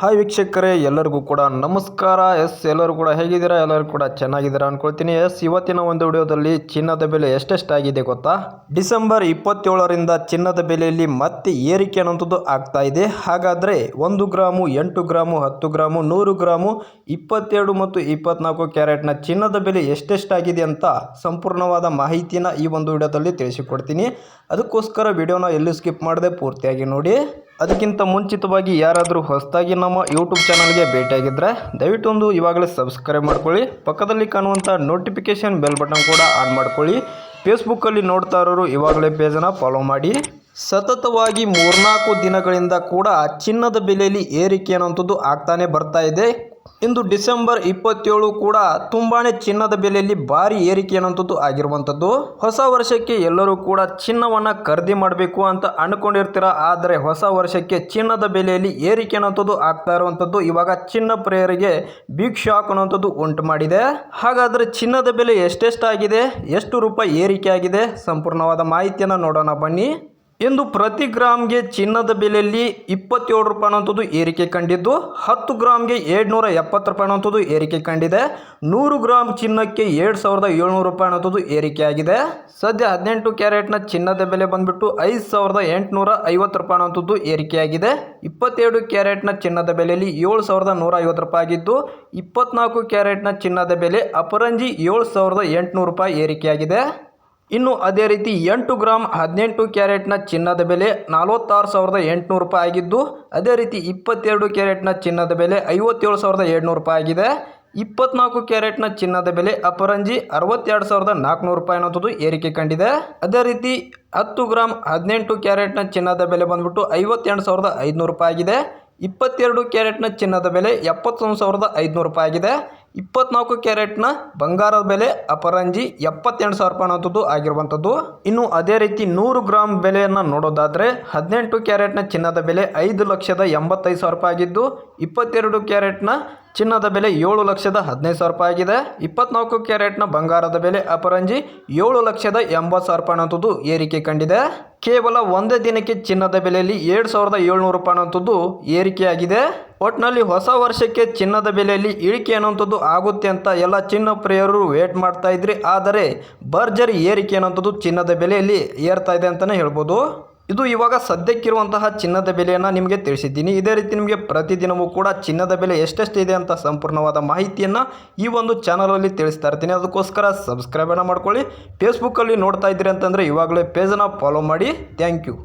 Hi ವೀಕ್ಷಕರೇ, ಎಲ್ಲರಿಗೂ ಕೂಡ ನಮಸ್ಕಾರ. ಎಸ್, ಎಲ್ಲರೂ ಕೂಡ ಹೇಗಿದ್ದೀರಾ? ಎಲ್ಲರೂ ಕೂಡ ಚೆನ್ನಾಗಿದ್ದೀರಾ ಅನ್ಕೊಳ್ತೀನಿ. ಎಸ್, ಇವತ್ತಿನ ಒಂದು ವಿಡಿಯೋದಲ್ಲಿ ಚಿನ್ನದ ಬೆಲೆ ಎಷ್ಟೆಷ್ಟಾಗಿದೆ ಗೊತ್ತಾ? ಡಿಸೆಂಬರ್ ಇಪ್ಪತ್ತೇಳರಿಂದ ಚಿನ್ನದ ಬೆಲೆಯಲ್ಲಿ ಮತ್ತೆ ಏರಿಕೆ ಅನ್ನೋಂಥದ್ದು ಆಗ್ತಾ ಇದೆ. ಹಾಗಾದರೆ ಒಂದು ಗ್ರಾಮು, ಎಂಟು ಗ್ರಾಮು, ಹತ್ತು ಗ್ರಾಮು, ನೂರು ಗ್ರಾಮು, ಇಪ್ಪತ್ತೆರಡು ಮತ್ತು ಇಪ್ಪತ್ನಾಲ್ಕು ಕ್ಯಾರೆಟ್ನ ಚಿನ್ನದ ಬೆಲೆ ಎಷ್ಟೆಷ್ಟಾಗಿದೆ ಅಂತ ಸಂಪೂರ್ಣವಾದ ಮಾಹಿತಿನ ಈ ಒಂದು ವಿಡಿಯೋದಲ್ಲಿ ತಿಳಿಸಿಕೊಡ್ತೀನಿ. ಅದಕ್ಕೋಸ್ಕರ ವಿಡಿಯೋನ ಎಲ್ಲೂ ಸ್ಕಿಪ್ ಮಾಡದೆ ಪೂರ್ತಿಯಾಗಿ ನೋಡಿ. ಅದಕ್ಕಿಂತ ಮುಂಚಿತವಾಗಿ ಯಾರಾದರೂ ಹೊಸದಾಗಿ ನಮ್ಮ ಯೂಟ್ಯೂಬ್ ಚಾನಲ್ಗೆ ಭೇಟಿಯಾಗಿದ್ದರೆ ದಯವಿಟ್ಟು ಒಂದು ಇವಾಗಲೇ ಸಬ್ಸ್ಕ್ರೈಬ್ ಮಾಡ್ಕೊಳ್ಳಿ. ಪಕ್ಕದಲ್ಲಿ ಕಾಣುವಂಥ ನೋಟಿಫಿಕೇಷನ್ ಬೆಲ್ ಬಟನ್ ಕೂಡ ಆನ್ ಮಾಡ್ಕೊಳ್ಳಿ. ಫೇಸ್ಬುಕ್ಕಲ್ಲಿ ನೋಡ್ತಾ ಇರೋರು ಇವಾಗಲೇ ಪೇಜನ್ನು ಫಾಲೋ ಮಾಡಿ. ಸತತವಾಗಿ ಮೂರ್ನಾಲ್ಕು ದಿನಗಳಿಂದ ಕೂಡ ಚಿನ್ನದ ಬೆಲೆಯಲ್ಲಿ ಏರಿಕೆ ಅನ್ನೋಂಥದ್ದು ಆಗ್ತಾನೆ ಬರ್ತಾ ಇದೆ. ಇಂದು ಡಿಸೆಂಬರ್ ಇಪ್ಪತ್ತೇಳು ಕೂಡ ತುಂಬಾನೇ ಚಿನ್ನದ ಬೆಲೆಯಲ್ಲಿ ಭಾರಿ ಏರಿಕೆ ಅನ್ನುವಂಥದ್ದು ಆಗಿರುವಂಥದ್ದು. ಹೊಸ ವರ್ಷಕ್ಕೆ ಎಲ್ಲರೂ ಕೂಡ ಚಿನ್ನವನ್ನು ಖರೀದಿ ಮಾಡಬೇಕು ಅಂತ ಅಂದ್ಕೊಂಡಿರ್ತೀರ. ಆದರೆ ಹೊಸ ವರ್ಷಕ್ಕೆ ಚಿನ್ನದ ಬೆಲೆಯಲ್ಲಿ ಏರಿಕೆ ಅನ್ನೋಂಥದ್ದು ಆಗ್ತಾ ಇರುವಂಥದ್ದು ಇವಾಗ ಚಿನ್ನ ಪ್ರೇಯರಿಗೆ ಬಿಗ್ ಶಾಕ್ ಅನ್ನೋಂಥದ್ದು ಉಂಟು ಮಾಡಿದೆ. ಹಾಗಾದರೆ ಚಿನ್ನದ ಬೆಲೆ ಎಷ್ಟೆಷ್ಟಾಗಿದೆ? ಎಷ್ಟು ರೂಪಾಯಿ ಏರಿಕೆ ಆಗಿದೆ? ಸಂಪೂರ್ಣವಾದ ಮಾಹಿತಿಯನ್ನು ನೋಡೋಣ ಬನ್ನಿ. ಇಂದು ಪ್ರತಿ ಗ್ರಾಮ್ಗೆ ಚಿನ್ನದ ಬೆಲೆಯಲ್ಲಿ ಇಪ್ಪತ್ತೇಳು ರೂಪಾಯಿ ಅನ್ನೋಂಥದ್ದು ಏರಿಕೆ ಕಂಡಿದ್ದು, ಹತ್ತು ಗ್ರಾಮ್ಗೆ ಏಳ್ನೂರ ಎಪ್ಪತ್ತು ರೂಪಾಯಿ ಅನ್ನೋಂಥದ್ದು ಏರಿಕೆ ಕಂಡಿದೆ. ನೂರು ಗ್ರಾಮ್ ಚಿನ್ನಕ್ಕೆ ಏಳು ಸಾವಿರದ ಏಳ್ನೂರು ರೂಪಾಯಿ ಅನ್ನೋಂಥದ್ದು ಏರಿಕೆ ಆಗಿದೆ ಸದ್ಯ ಹದಿನೆಂಟು ಕ್ಯಾರೆಟ್ನ ಚಿನ್ನದ ಬೆಲೆ ಬಂದುಬಿಟ್ಟು ಐದು ಸಾವಿರದ ಎಂಟುನೂರ ಐವತ್ತು ರೂಪಾಯಿ ಅನ್ನೋಂಥದ್ದು ಏರಿಕೆಯಾಗಿದೆ. ಇಪ್ಪತ್ತೆರಡು ಕ್ಯಾರೆಟ್ನ ಚಿನ್ನದ ಬೆಲೆಯಲ್ಲಿ ಏಳು ಸಾವಿರದ ನೂರ ಐವತ್ತು ರೂಪಾಯಿ ಆಗಿದ್ದು, ಇಪ್ಪತ್ನಾಲ್ಕು ಕ್ಯಾರೆಟ್ನ ಚಿನ್ನದ ಬೆಲೆ ಅಪರಂಜಿ ಏಳು ಸಾವಿರದ ಎಂಟುನೂರು ರೂಪಾಯಿ ಏರಿಕೆಯಾಗಿದೆ. ಇನ್ನು ಅದೇ ರೀತಿ ಎಂಟು ಗ್ರಾಮ್ ಹದಿನೆಂಟು ಕ್ಯಾರೆಟ್ನ ಚಿನ್ನದ ಬೆಲೆ ನಲವತ್ತಾರು ಸಾವಿರದ ಎಂಟುನೂರು ರೂಪಾಯಿ ಆಗಿದ್ದು, ಅದೇ ರೀತಿ ಇಪ್ಪತ್ತೆರಡು ಕ್ಯಾರೆಟ್ನ ಚಿನ್ನದ ಬೆಲೆ ಐವತ್ತೇಳು ಸಾವಿರದ ಏಳ್ನೂರು ರೂಪಾಯಿ ಆಗಿದೆ. ಇಪ್ಪತ್ನಾಲ್ಕು ಕ್ಯಾರೆಟ್ನ ಚಿನ್ನದ ಬೆಲೆ ಅಪರಂಜಿ ಅರವತ್ತೆರಡು ಸಾವಿರದ ನಾಲ್ಕುನೂರು ರೂಪಾಯಿ ಅನ್ನೋದು ಏರಿಕೆ ಕಂಡಿದೆ. ಅದೇ ರೀತಿ ಹತ್ತು ಗ್ರಾಮ್ ಹದಿನೆಂಟು ಕ್ಯಾರೆಟ್ನ ಚಿನ್ನದ ಬೆಲೆ ಬಂದ್ಬಿಟ್ಟು ಐವತ್ತೆಂಟು ಸಾವಿರದ ಐದುನೂರು ರೂಪಾಯಿ ಆಗಿದೆ. ಇಪ್ಪತ್ತೆರಡು ಕ್ಯಾರೆಟ್ನ ಚಿನ್ನದ ಬೆಲೆ ಎಪ್ಪತ್ತೊಂದು ಸಾವಿರದ ಐದುನೂರು ರೂಪಾಯಿ ಆಗಿದೆ. ಇಪ್ಪತ್ನಾಲ್ಕು ಕ್ಯಾರೆಟ್ನ ಬಂಗಾರದ ಬೆಲೆ ಅಪರಂಜಿ ಎಪ್ಪತ್ತೆಂಟು ಸಾವಿರ ರೂಪಾಯಿ ಅನ್ನೋಂಥದ್ದು ಆಗಿರುವಂಥದ್ದು. ಇನ್ನು ಅದೇ ರೀತಿ ನೂರು ಗ್ರಾಮ್ ಬೆಲೆಯನ್ನು ನೋಡೋದಾದರೆ ಹದಿನೆಂಟು ಕ್ಯಾರೆಟ್ನ ಚಿನ್ನದ ಬೆಲೆ ಐದು ಲಕ್ಷದ ಎಂಬತ್ತೈದು ಸಾವಿರ ರೂಪಾಯಿ ಆಗಿದ್ದು, ಇಪ್ಪತ್ತೆರಡು ಕ್ಯಾರೆಟ್ನ ಚಿನ್ನದ ಬೆಲೆ ಏಳು ಲಕ್ಷದ ಹದಿನೈದು ಸಾವಿರ ರೂಪಾಯಿ ಆಗಿದೆ. ಇಪ್ಪತ್ನಾಲ್ಕು ಕ್ಯಾರೆಟ್ನ ಬಂಗಾರದ ಬೆಲೆ ಅಪರಂಜಿ ಏಳು ಲಕ್ಷದ ಎಂಬತ್ತು ಸಾವಿರ ರೂಪಾಯಿ ಅನ್ನೋಂಥದ್ದು ಏರಿಕೆ ಕಂಡಿದೆ. ಕೇವಲ ಒಂದೇ ದಿನಕ್ಕೆ ಚಿನ್ನದ ಬೆಲೆಯಲ್ಲಿ ಎರಡು ಸಾವಿರದ ಏಳ್ನೂರು ರೂಪಾಯಿ ಅನ್ನೋಂಥದ್ದು ಏರಿಕೆಯಾಗಿದೆ. ಒಟ್ಟಿನಲ್ಲಿ ಹೊಸ ವರ್ಷಕ್ಕೆ ಚಿನ್ನದ ಬೆಲೆಯಲ್ಲಿ ಇಳಿಕೆ ಅನ್ನುವಂಥದ್ದು ಆಗುತ್ತೆ ಅಂತ ಎಲ್ಲ ಚಿನ್ನ ಪ್ರಿಯರು ವೇಟ್ ಮಾಡ್ತಾ ಇದ್ರಿ. ಆದರೆ ಭರ್ಜರಿ ಏರಿಕೆ ಅನ್ನೋಂಥದ್ದು ಚಿನ್ನದ ಬೆಲೆಯಲ್ಲಿ ಏರ್ತಾ ಇದೆ ಅಂತಲೇ ಹೇಳ್ಬೋದು. ಇದು ಇವಾಗ ಸದ್ಯಕ್ಕಿರುವಂತಹ ಚಿನ್ನದ ಬೆಲೆಯನ್ನು ನಿಮಗೆ ತಿಳಿಸಿದ್ದೀನಿ. ಇದೇ ರೀತಿ ನಿಮಗೆ ಪ್ರತಿದಿನವೂ ಕೂಡ ಚಿನ್ನದ ಬೆಲೆ ಎಷ್ಟೆಷ್ಟಿದೆ ಅಂತ ಸಂಪೂರ್ಣವಾದ ಮಾಹಿತಿಯನ್ನು ಈ ಒಂದು ಚಾನಲಲ್ಲಿ ತಿಳಿಸ್ತಾ ಇರ್ತೀನಿ. ಅದಕ್ಕೋಸ್ಕರ ಸಬ್ಸ್ಕ್ರೈಬನ್ನು ಮಾಡ್ಕೊಳ್ಳಿ. ಫೇಸ್ಬುಕ್ಕಲ್ಲಿ ನೋಡ್ತಾ ಇದ್ದೀರಿ ಅಂತಂದರೆ ಇವಾಗಲೇ ಪೇಜನ್ನು ಫಾಲೋ ಮಾಡಿ. Thank you